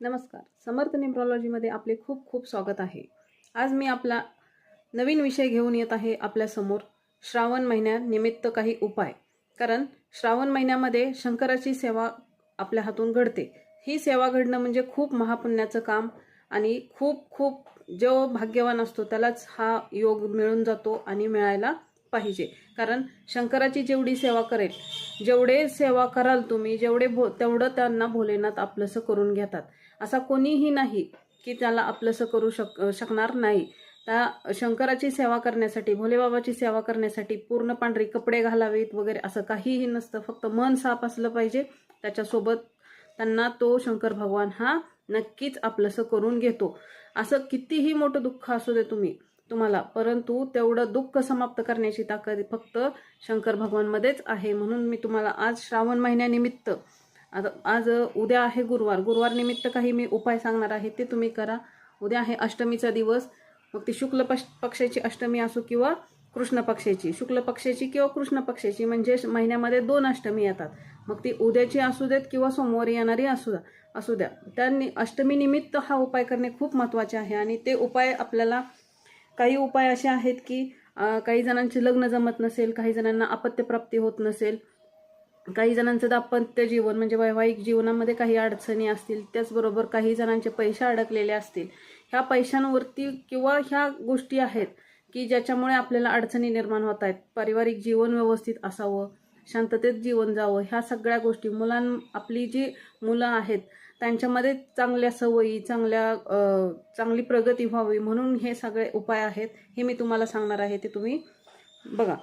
नमस्कार. समर्थ न्यूमरॉलॉजीमध्ये आपले खूप खूप स्वागत आहे. आज मी आपला नवीन विषय घेऊन येत आहे आपल्यासमोर श्रावण महिन्यानिमित्त काही उपाय. कारण श्रावण महिन्यामध्ये शंकराची सेवा आपल्या हातून घडते. ही सेवा घडणं म्हणजे खूप महापुण्याचं काम आणि खूप खूप जो भाग्यवान असतो त्यालाच हा योग मिळून जातो आणि मिळायला पाहिजे. कारण शंकराची जेवढी सेवा करेल जेवढे सेवा कराल तुम्ही जेवढे भो तेवढं त्यांना भोलेनाथ आपलंसं करून घेतात. असा कोणीही नाही की त्याला आपलंसं करू शक शकणार नाही. त्या शंकराची सेवा करण्यासाठी भोलेबाबाची सेवा करण्यासाठी पूर्ण पांढरी कपडे घालावेत वगैरे असं काहीही नसतं. फक्त मन साफ असलं पाहिजे. त्याच्यासोबत त्यांना तो शंकर भगवान हा नक्कीच आपलंसं करून घेतो. असं कितीही मोठं दुःख असू दे तुम्ही तुम्हाला. परंतु तेवढं दुःख समाप्त करण्याची ताकद फक्त शंकर भगवानमध्येच आहे म्हणून मी तुम्हाला आज श्रावण महिन्यानिमित्त आता आज उद्या आहे गुरुवार. गुरुवार निमित्त काही मी उपाय सांगणार आहे ते तुम्ही करा. उद्या आहे अष्टमीचा दिवस. मग ती शुक्ल पक्ष पक्षाची अष्टमी असो किंवा कृष्ण पक्षाची. शुक्ल पक्षाची किंवा कृष्ण पक्षाची म्हणजे महिन्यामध्ये दोन अष्टमी येतात. मग ती उद्याची असू देत किंवा सोमवारी येणारी असू द्या असू द्या. त्या नि- अष्टमी निमित्त हा उपाय करणे खूप महत्त्वाचे आहे आणि ते उपाय आपल्याला काही उपाय असे आहेत की काही जणांचे लग्न जमत नसेल काही जणांना अपत्यप्राप्ती होत नसेल काही जणांचं दाम्पत्य जीवन म्हणजे वैवाहिक जीवनामध्ये काही अडचणी असतील त्याचबरोबर काही जणांचे पैसे अडकलेले असतील ह्या पैशांवरती किंवा ह्या गोष्टी आहेत की ज्याच्यामुळे आपल्याला अडचणी निर्माण होत आहेत. पारिवारिक जीवन व्यवस्थित असावं शांततेत जीवन जावं ह्या सगळ्या गोष्टी. मुलां आपली जी मुलं आहेत त्यांच्यामध्ये चांगल्या सवयी चांगल्या चांगली प्रगती व्हावी म्हणून हे सगळे उपाय आहेत हे मी तुम्हाला सांगणार आहे ते तुम्ही बघा.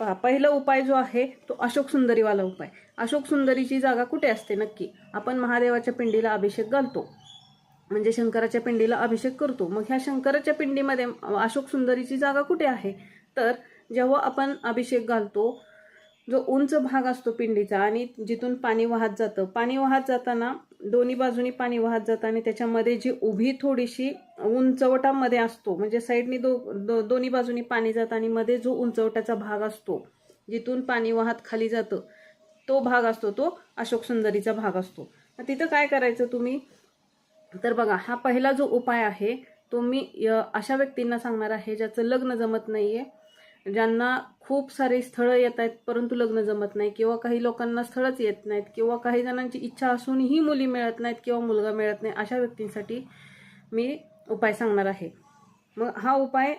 पहा पहिला उपाय जो आहे तो अशोक सुंदरीवाला उपाय. अशोक सुंदरीची जागा कुठे असते नक्की? आपण महादेवाच्या पिंडीला अभिषेक घालतो. म्हणजे शंकराच्या पिंडीला अभिषेक करतो. मग ह्या शंकराच्या पिंडीमध्ये अशोक सुंदरीची जागा कुठे आहे? तर जेव्हा आपण अभिषेक घालतो जो उंच भाग असतो पिंडीचा आणि जिथून पाणी वाहत जातं पाणी वाहत जाताना दोन्ही बाजूनी पाणी वाहत जातं आणि त्याच्यामध्ये जी उभी थोडीशी उंचवटामध्ये असतो म्हणजे साईडनी दो, दो दोन्ही बाजूनी पाणी जातं आणि मध्ये जो उंचवट्याचा भाग असतो जिथून पाणी वाहत खाली जातं तो भाग असतो तो अशोक सुंदरीचा भाग असतो. मग तिथं काय करायचं तुम्ही? तर बघा हा पहिला जो उपाय आहे तो मी य- अशा व्यक्तींना सांगणार आहे ज्याचं लग्न जमत नाही आहे ज्यांना खूप सारे स्थळं येत आहेत परंतु लग्न जमत नाही किंवा काही लोकांना स्थळच येत नाहीत किंवा काही जणांची इच्छा असूनही मुली मिळत नाहीत किंवा मुलगा मिळत नाही अशा व्यक्तींसाठी मी उपाय सांगणार आहे. मग हा उपाय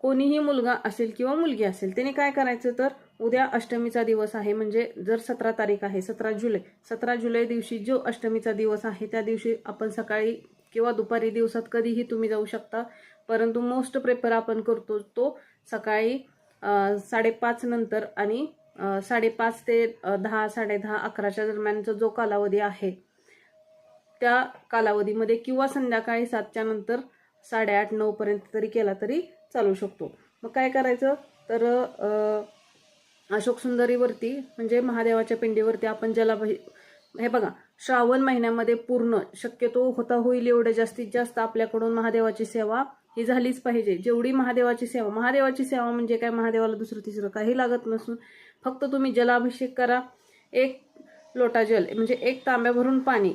कोणीही मुलगा असेल किंवा मुलगी असेल त्याने काय करायचं तर उद्या अष्टमीचा दिवस आहे म्हणजे जर सतरा तारीख आहे सतरा जुलै सतरा जुलै दिवशी जो अष्टमीचा दिवस आहे त्या दिवशी आपण सकाळी किंवा दुपारी दिवसात कधीही तुम्ही जाऊ शकता. परंतु मोस्ट प्रेफर आपण करतो तो सकाळी साडेपाच नंतर आणि साडेपाच ते दहा साडेदहा अकराच्या दरम्यानचा जो कालावधी आहे त्या कालावधीमध्ये किंवा संध्याकाळी सातच्या नंतर साडेआठ नऊपर्यंत तरी केला तरी चालू शकतो. मग काय करायचं? तर अशोक सुंदरीवरती म्हणजे महादेवाच्या पिंडीवरती आपण ज्याला हे बघा श्रावण महिन्यामध्ये पूर्ण शक्यतो होता होईल एवढं जास्तीत जास्त आपल्याकडून महादेवाची सेवा ही झालीच पाहिजे. जेवढी महादेवाची सेवा महादेवाची सेवा म्हणजे काय? महादेवाला दुसरं तिसरं काही लागत नसून फक्त तुम्ही जलाभिषेक करा. एक लोटा जल म्हणजे एक तांब्या भरून पाणी.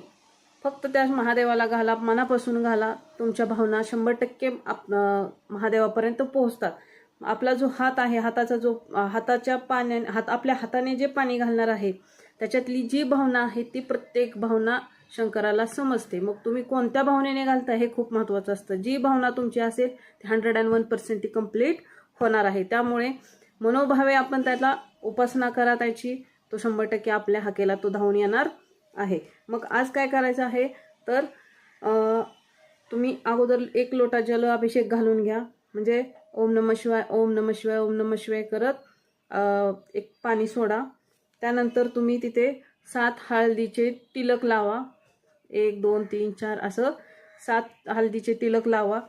फक्त त्या महादेवाला घाला मनापासून घाला. तुमच्या भावना शंभर टक्के आप महादेवापर्यंत पोहोचतात. आपला जो हात आहे हाताचा जो हाताच्या पाण्या हात आपल्या हाताने जे पाणी घालणार आहे त्याच्यातली जी भावना आहे ती प्रत्येक भावना शंकराला समजते. मग तुम्ही कोणत्या भावनेने घालता हे खूप महत्त्वाचं असतं. जी भावना तुमची असेल ती हंड्रेड अँड वन पर्सेंट ती कंप्लीट होणार आहे. त्यामुळे मनोभावे आपण त्याला उपासना करा त्याची. तो शंभर टक्के आपल्या हाकेला तो धावून येणार आहे. मग आज काय करायचं आहे? तर तुम्ही अगोदर एक लोटा जल अभिषेक घालून घ्या. म्हणजे ओम नम शिवाय ओम नम शिवाय ओम नम शिवाय करत एक पाणी सोडा. त्यानंतर तुम्ही तिथे सात हळदीचे तिलक लावा. एक दोन तीन चार असं सात हळदीचे तिलक लावा.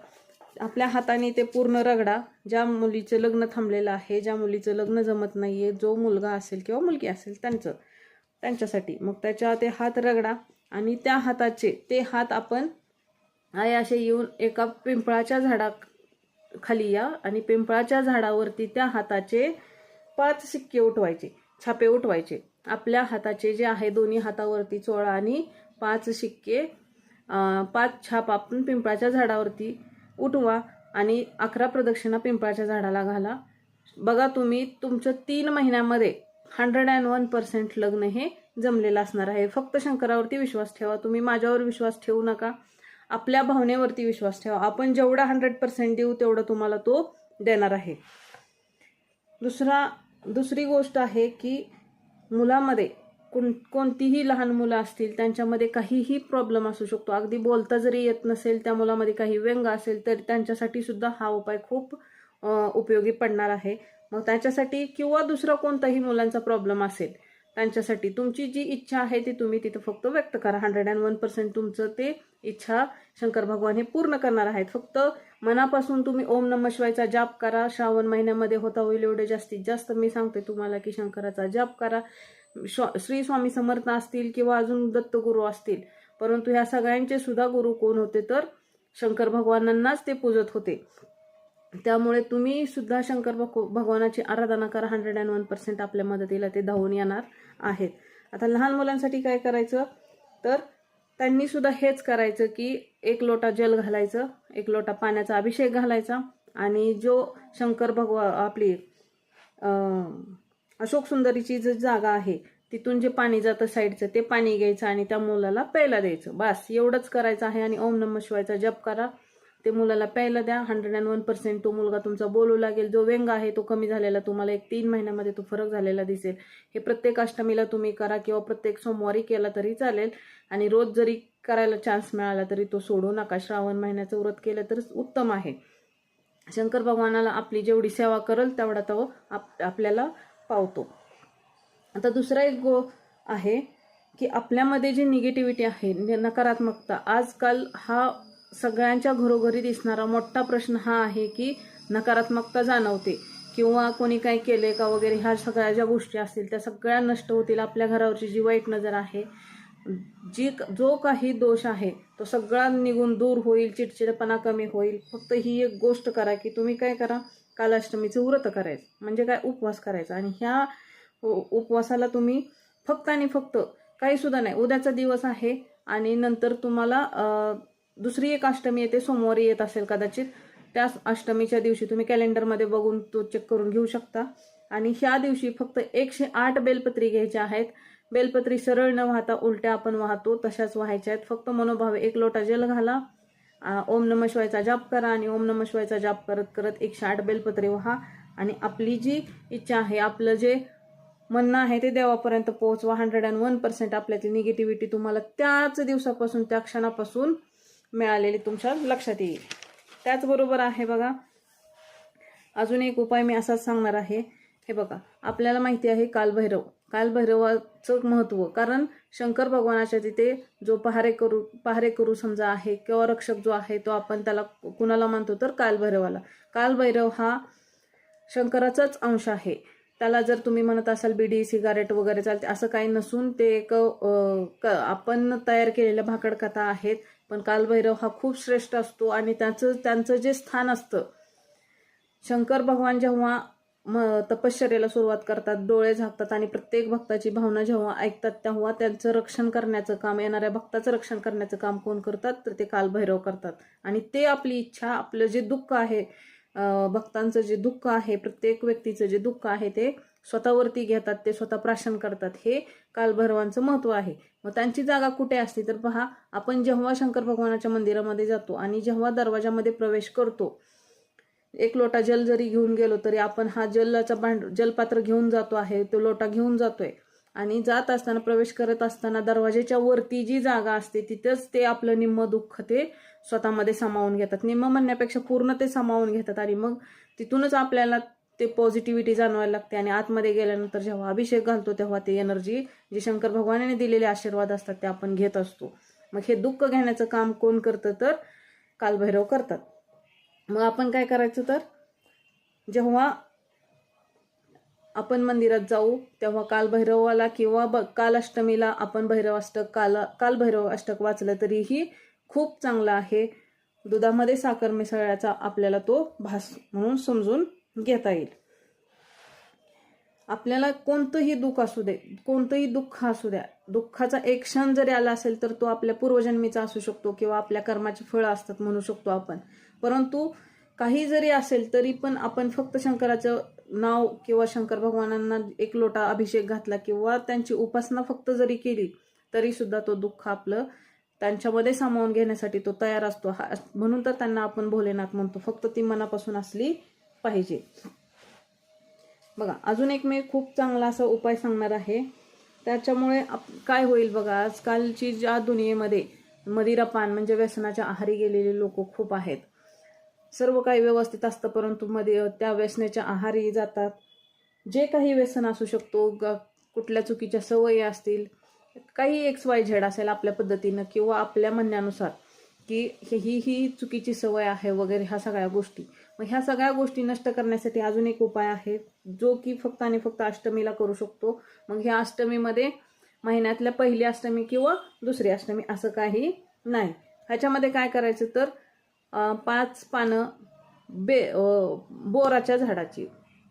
आपल्या हाताने ते पूर्ण रगडा. ज्या मुलीचं लग्न थांबलेलं आहे ज्या मुलीचं लग्न जमत नाही आहे जो मुलगा असेल किंवा मुलगी असेल त्यांचं त्यांच्यासाठी. मग त्याच्या ते हात रगडा आणि त्या हाताचे ते हात आपण आहे असे येऊन एका पिंपळाच्या झाडा खाली या आणि पिंपळाच्या झाडावरती त्या हाताचे पाच सिक्के उठवायचे छापे उठवायचे. आपल्या हाताचे जे आहे दोन्ही हातावरती चोळा आणि पाच शिक्के पाच छाप आपण पिंपळाच्या झाडावरती उठवा आणि अकरा प्रदक्षिणा पिंपळाच्या झाडाला घाला. बघा तुम्ही तुमचं तीन महिन्यामध्ये हंड्रेड अँड वन पर्सेंट लग्न हे जमलेलं असणार आहे. फक्त शंकरावरती विश्वास ठेवा. तुम्ही माझ्यावर विश्वास ठेवू नका. आपल्या भावनेवरती विश्वास ठेवा. आपण जेवढा हंड्रेड पर्सेंट देऊ तेवढा तुम्हाला तो देणार आहे. दुसरा दुसरी गोष्ट आहे की मुलामध्ये कोण कोणतीही लहान मुलं असतील त्यांच्यामध्ये काहीही प्रॉब्लेम असू शकतो. अगदी बोलता जरी येत नसेल त्या मुलामध्ये काही व्यंग असेल तर त्यांच्यासाठी सुद्धा हा उपाय खूप उपयोगी पडणार आहे. मग त्याच्यासाठी किंवा दुसरा कोणताही मुलांचा प्रॉब्लेम असेल त्यांच्यासाठी तुमची जी इच्छा आहे ती तुम्ही तिथं फक्त व्यक्त करा. हंड्रेड अँड वन पर्सेंट तुमचं ते इच्छा शंकर भगवान हे पूर्ण करणार आहेत. फक्त मनापासून तुम्ही ओम नम शिवायचा जाप करा. श्रावण महिन्यामध्ये होता होईल एवढे जास्तीत जास्त. मी सांगते तुम्हाला की शंकराचा जाप करा. श्व- श्री स्वामी समर्थ असतील किंवा अजून दत्तगुरू असतील परंतु ह्या सगळ्यांचे सुद्धा गुरु कोण होते तर शंकर भगवानांनाच ते पूजत होते. त्यामुळे तुम्ही सुद्धा शंकर भगवानाची आराधना करा. हंड्रेड अँड वन पर्सेंट आपल्या मदतीला ते धावून येणार आहेत. आता लहान मुलांसाठी काय करायचं? तर त्यांनी सुद्धा हेच करायचं की एक लोटा जल घालायचं एक लोटा पाण्याचा अभिषेक घालायचा आणि जो शंकर भगवा आपली अशोक सुंदरीची जी जागा आहे तिथून जे पाणी जातं साईडचं ते पाणी घ्यायचं आणि त्या मुलाला प्यायला द्यायचं. बस एवढंच करायचं आहे आणि ओम नम शिवायचा जप करा. ते मुलाला प्यायला द्या. हंड्रेड अँड वन पर्सेंट तो मुलगा तुमचा बोलू लागेल. जो व्यंग आहे तो कमी झालेला तुम्हाला एक तीन महिन्यामध्ये तो फरक झालेला दिसेल. हे प्रत्येक अष्टमीला तुम्ही करा किंवा प्रत्येक सोमवारी केला तरी चालेल. आणि रोज जरी करायला चान्स मिळाला तरी तो सोडू नका. श्रावण महिन्याचं व्रत केलं तर उत्तम आहे. शंकर भगवानाला आपली जेवढी सेवा करल तेवढा तो आप आपल्याला पावतो. आता दुसरा एक गो आहे की आपल्यामध्ये जी निगेटिव्हिटी आहे नकारात्मकता आजकाल हा सगळ्यांच्या घरोघरी दिसणारा मोठा प्रश्न हा आहे की नकारात्मकता जाणवते किंवा कोणी काय केले का वगैरे ह्या सगळ्या ज्या गोष्टी असतील त्या सगळ्या नष्ट होतील. आपल्या घरावरची जी वाईट नजर आहे जी जो काही दोष आहे तो सगळा निघून दूर होईल चिडचिडपणा कमी होईल. फक्त ही एक गोष्ट करा की तुम्ही काय करा कालाष्टमीचं व्रत करायचं. म्हणजे काय? उपवास करायचा. आणि ह्या उ- उपवासाला तुम्ही फक्त आणि फक्त काही सुद्धा नाही. उद्याचा दिवस आहे आणि नंतर तुम्हाला अं, दुसरी एक अष्टमी येते सोमवारी येत असेल कदाचित. त्या अष्टमीच्या दिवशी तुम्ही कॅलेंडरमध्ये बघून तो चेक करून घेऊ शकता. आणि ह्या दिवशी फक्त एकशे आठ बेलपत्री घ्यायच्या आहेत. बेलपत्री सरळ न वाहता उलट्या आपण वाहतो तशाच व्हायच्या आहेत. फक्त मनोभावे एक लोटा जल घाला. ओम नम शिवायचा जाप करा आणि ओम नम शिवायचा जाप करत करत एकशे आठ बेलपत्री व्हा. आणि आपली जी इच्छा आहे आपलं जे म्हणणं आहे ते देवापर्यंत पोहोचवा. हंड्रेड अँड वन पर्सेंट आपल्यातली निगेटिव्हिटी तुम्हाला त्याच दिवसापासून त्या क्षणापासून मिळालेली तुमच्या लक्षात येईल. त्याचबरोबर आहे बघा अजून एक उपाय मी असाच सांगणार आहे. हे बघा आपल्याला माहिती आहे कालभैरव. कालभैरवाचं महत्त्व कारण शंकर भगवानाच्या तिथे जो पहारे करू पहारे करू समजा आहे किंवा रक्षक जो आहे तो आपण त्याला कुणाला मानतो तर कालभैरवाला. कालभैरव हा शंकराचाच अंश आहे. त्याला जर तुम्ही म्हणत असाल बिडी सिगारेट वगैरे चालते असं काही नसून ते एक क आपण तयार केलेल्या भाकड कथा आहेत. पण कालभैरव हा खूप श्रेष्ठ असतो आणि त्याचं त्यांचं जे स्थान असतं शंकर भगवान जेव्हा म तपश्चर्याला सुरुवात करतात डोळे झाकतात आणि प्रत्येक भक्ताची भावना जेव्हा ऐकतात तेव्हा त्यांचं रक्षण करण्याचं काम येणाऱ्या भक्ताचं रक्षण करण्याचं काम कोण करतात? तर ते कालभैरव करतात. आणि ते आपली इच्छा आपलं जे दुःख आहे भक्तांचं जे दुःख आहे प्रत्येक व्यक्तीचं जे दुःख आहे ते स्वतःवरती घेतात ते स्वतः प्राशन करतात. हे कालभैरवांचं महत्त्व आहे. मग त्यांची जागा कुठे असते? तर पहा आपण जेव्हा शंकर भगवानाच्या मंदिरामध्ये जातो आणि जेव्हा दरवाजामध्ये प्रवेश करतो एक लोटा जल जरी घेऊन गेलो तरी आपण हा जलाचा भांड जलपात्र घेऊन जातो आहे तो लोटा घेऊन जातोय. आणि जात असताना प्रवेश करत असताना दरवाजेच्या वरती जी जागा असते तिथंच ते आपलं निम्म दुःख ते स्वतःमध्ये सामावून घेतात. निम्म म्हणण्यापेक्षा पूर्ण ते सामावून घेतात आणि मग तिथूनच आपल्याला ते पॉझिटिव्हिटी जाणवायला लागते. आणि आतमध्ये गेल्यानंतर जेव्हा अभिषेक घालतो तेव्हा ते एनर्जी जी शंकर भगवानाने दिलेले आशीर्वाद असतात ते आपण घेत असतो. मग हे दुःख घेण्याचं काम कोण करतं तर कालभैरव करतात. मग आपण काय करायचं तर जेव्हा आपण मंदिरात जाऊ तेव्हा कालभैरवाला किंवा ब कालाष्टमीला आपण भैरव अष्टक काल कालभैरव अष्टक वाचलं तरीही खूप चांगलं आहे. दुधामध्ये साखर मिसळल्याचा आपल्याला तो भास म्हणून समजून घेता येईल. आपल्याला कोणतंही दुःख असू दे कोणतंही दुःख असू द्या दुःखाचा एक क्षण जरी आला असेल तर तो आपल्या पूर्वजन्मीचा असू शकतो किंवा आपल्या कर्माची फळं असतात म्हणू शकतो आपण. परंतु काही जरी असेल तरी पण आपण फक्त शंकराचं नाव किंवा शंकर भगवानांना एक लोटा अभिषेक घातला किंवा त्यांची उपासना फक्त जरी केली तरी सुद्धा तो दुःख आपलं त्यांच्यामध्ये सामावून घेण्यासाठी तो तयार असतो. हा म्हणून तर त्यांना आपण भोलेनाथ म्हणतो. फक्त ती मनापासून असली पाहिजे. बघा अजून एक मी खूप चांगला असा उपाय सांगणार आहे. त्याच्यामुळे आप काय होईल बघा आजकालची ज्या दुनियेमध्ये मदिरापान म्हणजे व्यसनाच्या आहारी गेलेले लोक खूप आहेत. सर्व काही व्यवस्थित असतं परंतु मध्ये त्या व्यसनाच्या आहारी जातात. जे काही व्यसन असू शकतो ग कुठल्या चुकीच्या सवयी असतील काही एक्स वाय झेड असेल आपल्या पद्धतीनं किंवा आपल्या म्हणण्यानुसार की ही ही ही चुकीची सवय आहे वगैरे ह्या सगळ्या गोष्टी. मग ह्या सगळ्या गोष्टी नष्ट करण्यासाठी अजून एक उपाय आहे जो की फक्त आणि फक्त अष्टमीला करू शकतो. मग ह्या अष्टमीमध्ये महिन्यातल्या पहिली अष्टमी किंवा दुसरी अष्टमी असं काही नाही. ह्याच्यामध्ये काय करायचं तर पाच पानं बे बोराच्या झाडाची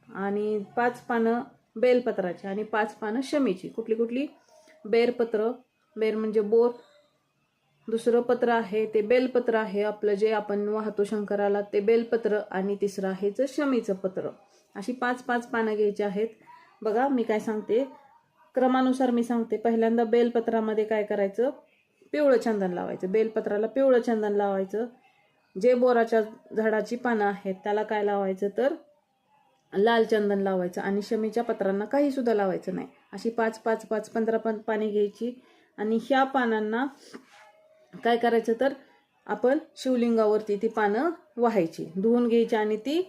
आणि पाच पानं बेलपत्राची आणि पाच पानं शमीची. कुठली कुठली? बेरपत्र. बेर म्हणजे बोर. दुसरं पत्र आहे ते बेलपत्र आहे. आपलं जे आपण वाहतो शंकराला ते बेलपत्र आणि तिसरं आहे जे शमीचं पत्र. अशी पाच पाच पानं घ्यायची आहेत. बघा मी काय सांगते. क्रमानुसार मी सांगते. पहिल्यांदा बेलपत्रामध्ये काय करायचं? पिवळं चंदन लावायचं. बेलपत्राला पिवळं चंदन लावायचं. जे बोराच्या झाडाची पानं आहेत त्याला काय लावायचं तर? लाल चंदन लावायचं. आणि शमीच्या पत्रांना काही सुद्धा लावायचं नाही. अशी पाच पाच पाच पंधरा पण पाणी घ्यायची. आणि ह्या पानांना काय करायचं तर आपण शिवलिंगावरती ती पानं वाहायची. धुवून घ्यायची आणि ती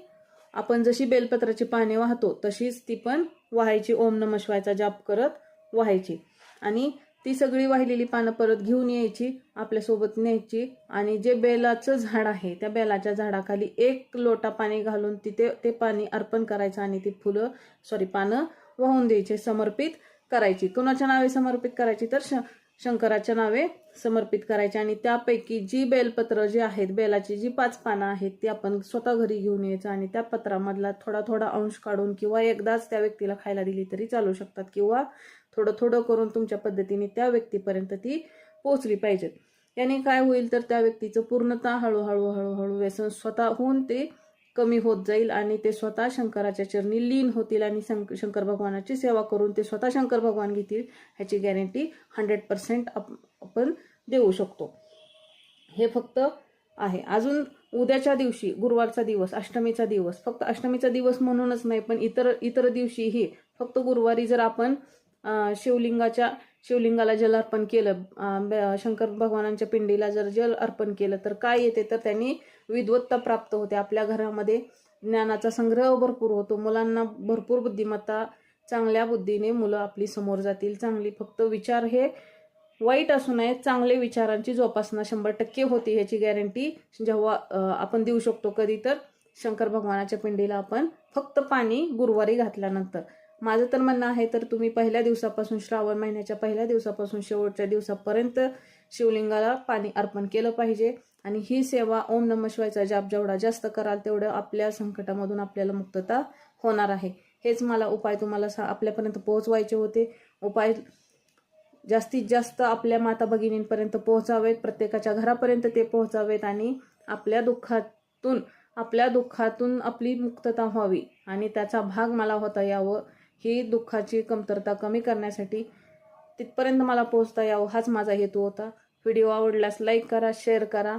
आपण जशी बेलपत्राची पाने वाहतो तशीच ती पण वाहायची. ओम नम शिवायचा जाप करत वाहायची. आणि ती सगळी वाहिलेली पानं परत घेऊन यायची आपल्यासोबत न्यायची. आणि जे बेलाचं झाड आहे त्या बेलाच्या झाडाखाली एक लोटा पाणी घालून तिथे ते पाणी अर्पण करायचं आणि ती फुलं सॉरी पानं वाहून द्यायचे समर्पित करायची. कोणाच्या नावे समर्पित करायची तर श शंकराच्या नावे समर्पित करायचे आणि त्यापैकी जी बेलपत्र जे आहेत बेलाची जी पाच पानं आहेत ती आपण स्वतः घरी घेऊन यायचं आणि त्या पत्रामधला थोडा थोडा अंश काढून किंवा एकदाच त्या व्यक्तीला खायला दिली तरी चालू शकतात किंवा थोडं थोडं करून तुमच्या पद्धतीने त्या व्यक्तीपर्यंत ती पोचली पाहिजेत. याने काय होईल तर त्या व्यक्तीचं पूर्णतः हळूहळू हळूहळू व्यसन स्वतःहून ते कमी होत जाईल आणि ते स्वतः शंकराच्या चरणी लीन होतील आणि शंक शंकर भगवानाची सेवा करून ते स्वतः शंकर भगवान घेतील ह्याची गॅरंटी हंड्रेड पर्सेंट आपण देऊ शकतो. हे फक्त आहे. अजून उद्याच्या दिवशी गुरुवारचा दिवस अष्टमीचा दिवस फक्त अष्टमीचा दिवस म्हणूनच नाही पण इतर इतर दिवशीही फक्त गुरुवारी जर आपण शिवलिंगाच्या शिवलिंगाला जल अर्पण केलं ब- शंकर भगवानांच्या पिंडीला जर जल अर्पण केलं तर काय येते? तर त्यांनी विद्वत्ता प्राप्त होते. आपल्या घरामध्ये ज्ञानाचा संग्रह भरपूर होतो. मुलांना भरपूर बुद्धिमत्ता चांगल्या बुद्धीने मुलं आपली समोर जातील. चांगली फक्त विचार हे वाईट असू नये. चांगले विचारांची जोपासना शंभर टक्के होती ह्याची गॅरंटी जेव्हा आपण देऊ शकतो. कधी तर शंकर भगवानाच्या पिंडीला आपण फक्त पाणी गुरुवारी घातल्यानंतर. माझं तर म्हणणं आहे तर तुम्ही पहिल्या दिवसापासून श्रावण महिन्याच्या पहिल्या दिवसापासून शेवटच्या दिवसापर्यंत शिवलिंगाला पाणी अर्पण केलं पाहिजे. आणि ही सेवा ओम नम शिवायचा जाप जेवढा जास्त कराल तेवढं आपल्या संकटामधून आपल्याला मुक्तता होणार आहे. हेच मला उपाय तुम्हाला सा आपल्यापर्यंत पोहोचवायचे होते. उपाय जास्तीत जास्त आपल्या माता भगिनींपर्यंत पोहोचावेत प्रत्येकाच्या घरापर्यंत ते पोहोचावेत आणि आपल्या दुःखातून आपल्या दुःखातून आपली मुक्तता व्हावी आणि त्याचा भाग मला होता यावं. ही दुःखाची कमतरता कमी करण्यासाठी तिथपर्यंत मला पोहोचता यावं हाच माझा हेतू होता. व्हिडिओ आवडल्यास लाईक करा शेअर करा.